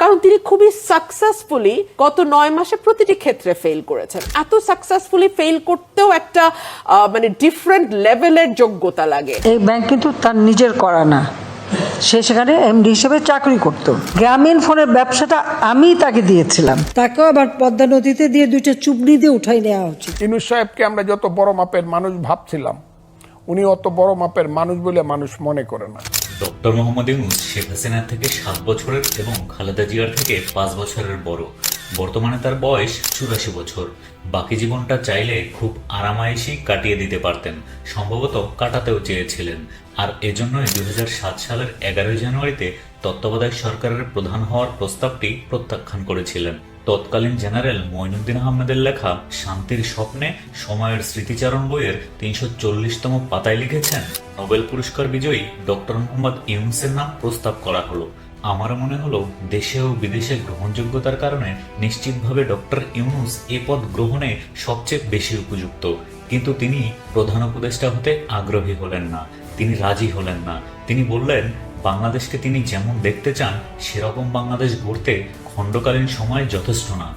কারণ তিনি খুবই সাকসেসফুলি গত নয় মাসে প্রতিটি ক্ষেত্রে ফেল করেছেন। এত সাকসেসফুলি ফেল করতেও একটা মানে ডিফারেন্ট লেভেলের যোগ্যতা লাগে। এই ব্যাংক কিন্তু তার নিজের করা না। সে সেখানে এমডি হিসেবে চাকরি করত। গ্রামীণ ফোনের ব্যবসাটা আমি তাকে দিয়েছিলাম। তাকেও আবার পদ্মা নদীতে দিয়ে দুইটা চুবড়ি দিয়ে উঠাই নেওয়া উচিত ইনুস সাহেবকে আমরা যত বড় মাপের মানুষ ভাবছিলাম উনি অত বড় মাপের মানুষ বলে মানুষ মনে করে না। ডক্টর মোহাম্মদ ইউনুস শেখ হাসিনার থেকে সাত বছরের এবং খালেদা জিয়ার থেকে পাঁচ বছরের বড়। বর্তমানে তার বয়স চুরাশি বছর। বাকি জীবনটা চাইলে খুব আরামায়েশি কাটিয়ে দিতে পারতেন। সম্ভবত কাটাতেও চেয়েছিলেন। আর এজন্যই দুই সালের এগারোই জানুয়ারিতে তত্ত্বাবধায়ক সরকারের প্রধান হওয়ার প্রস্তাবটি প্রত্যাখ্যান করেছিলেন। তৎকালীন জেনারেল মঈনুদ্দিন আহমেদের লেখা শান্তির স্বপ্নে সময়ের স্মৃতিচারণ বইয়ের তিনশো চল্লিশতম পাতায় লিখেছেন, নোবেল পুরস্কার বিজয়ী ডক্টর মোহাম্মদ ইউনুসের নাম প্রস্তাব করা হলো। আমার মনে হলো দেশে ও বিদেশে গ্রহণযোগ্যতার কারণে নিশ্চিতভাবে ডক্টর ইউনুস এ পদ গ্রহণে সবচেয়ে বেশি উপযুক্ত। কিন্তু তিনি প্রধান উপদেষ্টা হতে আগ্রহী হলেন না, তিনি রাজি হলেন না। তিনি বললেন, বাংলাদেশকে তিনি যেমন দেখতে চান, সেরকম বাংলাদেশ গড়তে খণ্ডকালীন সময় যথেষ্ট না।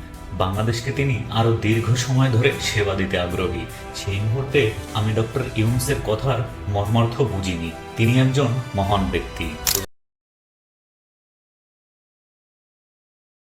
বাংলাদেশকে তিনি আরও দীর্ঘ সময় ধরে সেবা দিতে আগ্রহী। সেই মুহূর্তে আমি ডক্টর ইউনুসের কথার মর্মার্থ বুঝিনি। তিনি একজন মহান ব্যক্তি।